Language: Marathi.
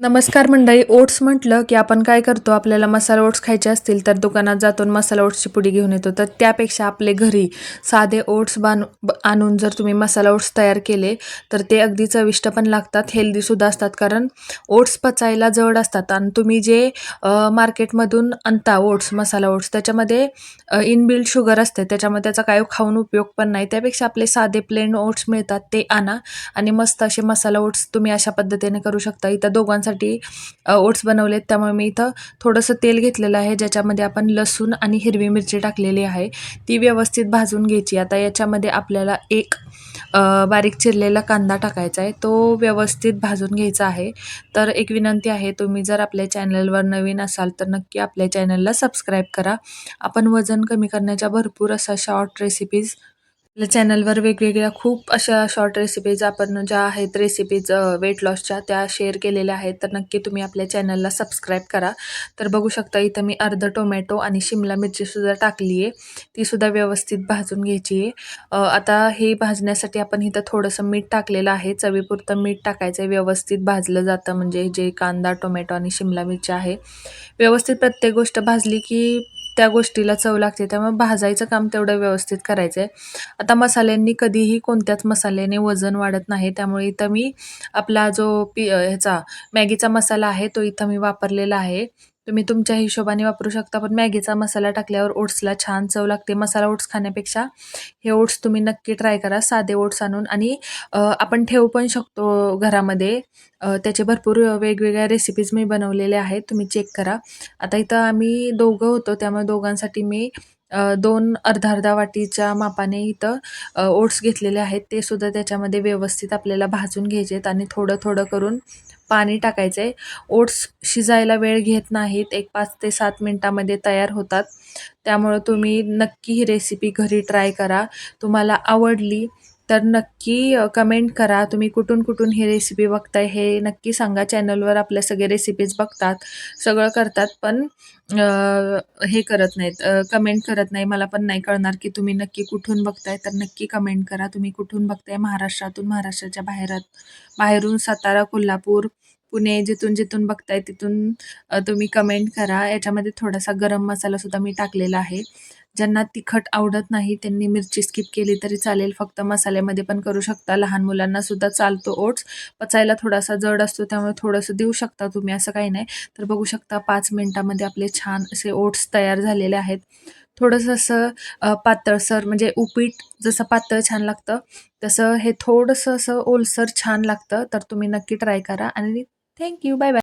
नमस्कार मंडळी ओट्स म्हटलं की आपण काय करतो आपल्याला मसाला ओट्स खायचे असतील तर दुकानात जातो आणि मसाला ओट्सची पुडी घेऊन येतो. तर त्यापेक्षा आपले घरी साधे ओट्स बान ब- आणून जर तुम्ही मसाला ओट्स तयार केले तर ते अगदी चविष्ट पण लागतात हेल्दीसुद्धा असतात. कारण ओट्स पचायला जड असतात आणि तुम्ही जे मार्केटमधून आणता ओट्स मसाला ओट्स त्याच्यामध्ये इनबिल्ड शुगर असते. त्याच्यामध्ये त्याचा काय खाऊन उपयोग पण नाही. त्यापेक्षा आपले साधे प्लेन ओट्स मिळतात ते आणा आणि मस्त असे मसाला ओट्स तुम्ही अशा पद्धतीने करू शकता. इथं दोघांचं मुलांसाठी ओट्स बनवलेत. त्यामुळे मी इथं थोडंसं तेल घेतलेलं आहे ज्याच्यामध्ये आपण लसूण आणि हिरवी मिरची टाकलेली आहे. ती व्यवस्थित भाजून घ्यायची. आता याच्यामध्ये आपल्याला एक बारीक चिरलेला कांदा टाकायचा आहे. तो व्यवस्थित भाजून घ्यायचा आहे. तर एक विनंती आहे तुम्ही जर आपल्या चॅनलवर नवीन असाल तर नक्की आपल्या चॅनलला सबस्क्राईब करा. आपण वजन कमी करण्याच्या भरपूर अशा शॉर्ट रेसिपीज आपल्या चॅनलवर वेगवेगळ्या खूप अशा शॉर्ट रेसिपीज आपण ज्या आहेत रेसिपीज वेट लॉसच्या त्या शेअर केलेल्या आहेत. तर नक्की तुम्ही आपल्या चॅनलला सबस्क्राईब करा. तर बघू शकता इथं मी अर्ध टोमॅटो आणि शिमला मिरचीसुद्धा टाकली आहे तीसुद्धा व्यवस्थित भाजून घ्यायची आहे. आता हे भाजण्यासाठी आपण इथं थोडंसं मीठ टाकलेलं आहे. चवीपुरतं मीठ टाकायचं आहे. व्यवस्थित भाजलं जातं. म्हणजे जे कांदा टोमॅटो आणि शिमला मिरची आहे. व्यवस्थित प्रत्येक गोष्ट भाजली की त्या गोष्टीला चव लागते त्यामुळे भाजायचं काम तेवढं व्यवस्थित करायचं आहे आता मसाल्यांनी कधीही कोणत्याच मसाल्याने वजन वाढत नाही त्यामुळे इथं मी आपला जो पी ह्याचा मॅगीचा मसाला आहे तो इथं मी वापरलेला आहे. तुम्ही तुमच्या हिशोबाने वापरू शकता पण मॅगीचा मसाला टाकल्यावर ओट्सला छान चव लागते. मसाला ओट्स खाण्यापेक्षा हे ओट्स तुम्ही नक्की ट्राय करा साधे ओट्स आणून. आणि आपण ठेवू पण शकतो घरामध्ये. त्याचे भरपूर वेगवेगळ्या रेसिपीज मी बनवलेल्या आहेत तुम्ही चेक करा. आता इथं आम्ही दोघं होतो त्यामुळे दोघांसाठी मी दोन अर्धा अर्धा वाटीच्या मापाने इथं ओट्स घेतलेले आहेत. ते सुद्धा त्याच्यामध्ये व्यवस्थित आपल्याला भाजून घ्यायचे आहेत आणि थोडं थोडं करून पाणी टाकायचं आहे ओट्स शिजायला वेळ घेत नाहीत. एक पाच ते सात मिनटामध्ये तयार होतात. त्यामुळं तुम्ही नक्की ही रेसिपी घरी ट्राय करा. तुम्हाला आवडली तर नक्की कमेंट करा. तुम्ही कुठून कुठून ही रेसिपी बघताय हे नक्की सांगा. चॅनलवर आपल्या सगळे रेसिपीज बघतात. सगळं करतात पण हे करत नाहीत. कमेंट करत नाही. मला पण नाही कळणार की तुम्ही नक्की कुठून बघताय. तर नक्की कमेंट करा. तुम्ही कुठून बघताय? महाराष्ट्रातून महाराष्ट्राच्या बाहेरात बाहेरून सातारा कोल्हापूर पुणे जिथून जिथून बघताय तिथून तुम्ही कमेंट करा. याच्यामध्ये थोडासा गरम मसालासुद्धा मी टाकलेला आहे. ज्यांना तिखट आवडत नाही त्यांनी मिरची स्किप केली तरी चालेल. फक्त मसाल्यामध्ये पण करू शकता. लहान मुलांना सुद्धा चालतो ओट्स. पचायला थोडासा जड असतो त्यामुळे थोडंसं देऊ शकता तुम्ही असं काही नाही. तर बघू शकता पाच मिनटामध्ये आपले छान असे ओट्स तयार झालेले आहेत. थोडंसं असं पातळसर म्हणजे उपीट जसं पातळ छान लागतं तसं हे थोडंसं असं ओलसर छान लागतं. तर तुम्ही नक्की ट्राय करा. आणि Thank you. Bye bye.